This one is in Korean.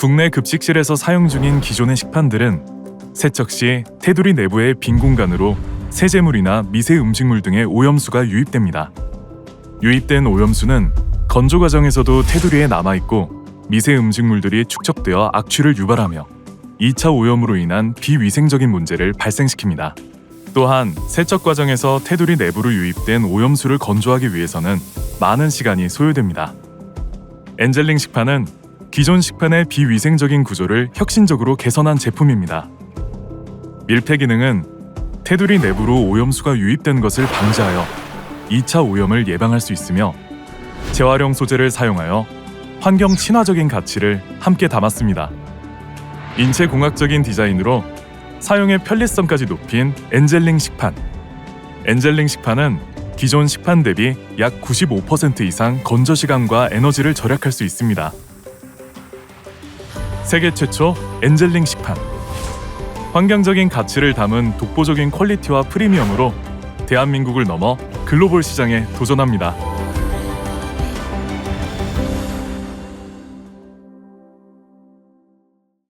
국내 급식실에서 사용 중인 기존의 식판들은 세척 시 테두리 내부의 빈 공간으로 세제물이나 미세 음식물 등의 오염수가 유입됩니다. 유입된 오염수는 건조 과정에서도 테두리에 남아 있고 미세 음식물들이 축적되어 악취를 유발하며 2차 오염으로 인한 비위생적인 문제를 발생시킵니다. 또한 세척 과정에서 테두리 내부로 유입된 오염수를 건조하기 위해서는 많은 시간이 소요됩니다. 엔젤링 식판은 기존 식판의 비위생적인 구조를 혁신적으로 개선한 제품입니다. 밀폐 기능은 테두리 내부로 오염수가 유입된 것을 방지하여 2차 오염을 예방할 수 있으며 재활용 소재를 사용하여 환경 친화적인 가치를 함께 담았습니다. 인체 공학적인 디자인으로 사용의 편리성까지 높인 엔젤링 식판. 엔젤링 식판은 기존 식판 대비 약 95% 이상 건조 시간과 에너지를 절약할 수 있습니다. 세계 최초 엔젤링 식판. 환경적인 가치를 담은 독보적인 퀄리티와 프리미엄으로 대한민국을 넘어 글로벌 시장에 도전합니다.